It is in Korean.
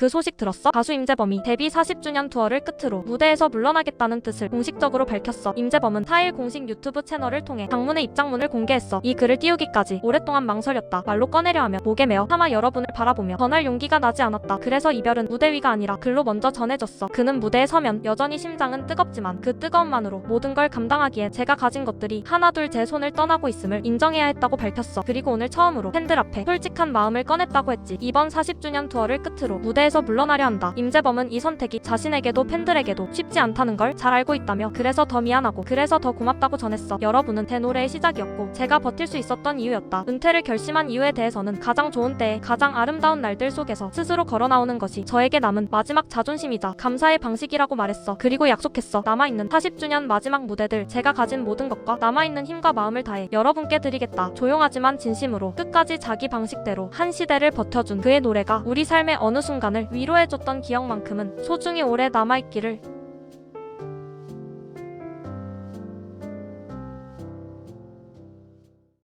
그 소식 들었어? 가수 임재범이 데뷔 40주년 투어를 끝으로 무대에서 물러나겠다는 뜻을 공식적으로 밝혔어. 임재범은 4일 공식 유튜브 채널을 통해 장문의 입장문을 공개했어. 이 글을 띄우기까지 오랫동안 망설였다. 말로 꺼내려 하며 목에 메어 차마 여러분을 바라보며 전할 용기가 나지 않았다. 그래서 이별은 무대 위가 아니라 글로 먼저 전해졌어. 그는 무대에 서면 여전히 심장은 뜨겁지만 그 뜨거움만으로 모든 걸 감당하기에 제가 가진 것들이 하나 둘 제 손을 떠나고 있음을 인정해야 했다고 밝혔어. 그리고 오늘 처음으로 팬들 앞에 솔직한 마음을 꺼냈다고 했지. 이번 40주년 투어를 끝으로 무대에 서 물러나려 한다. 임재범은 이 선택이 자신에게도 팬들에게도 쉽지 않다는 걸 잘 알고 있다며 그래서 더 미안하고 그래서 더 고맙다고 전했어. 여러분은 제 노래의 시작이었고 제가 버틸 수 있었던 이유였다. 은퇴를 결심한 이유에 대해서는 가장 좋은 때에 가장 아름다운 날들 속에서 스스로 걸어 나오는 것이 저에게 남은 마지막 자존심이자 감사의 방식이라고 말했어. 그리고 약속했어. 남아있는 40주년 마지막 무대들 제가 가진 모든 것과 남아있는 힘과 마음을 다해 여러분께 드리겠다. 조용하지만 진심으로 끝까지 자기 방식대로 한 시대를 버텨준 그의 노래가 우리 삶의 어느 순간을 위로해줬던 기억만큼은 소중히 오래 남아있기를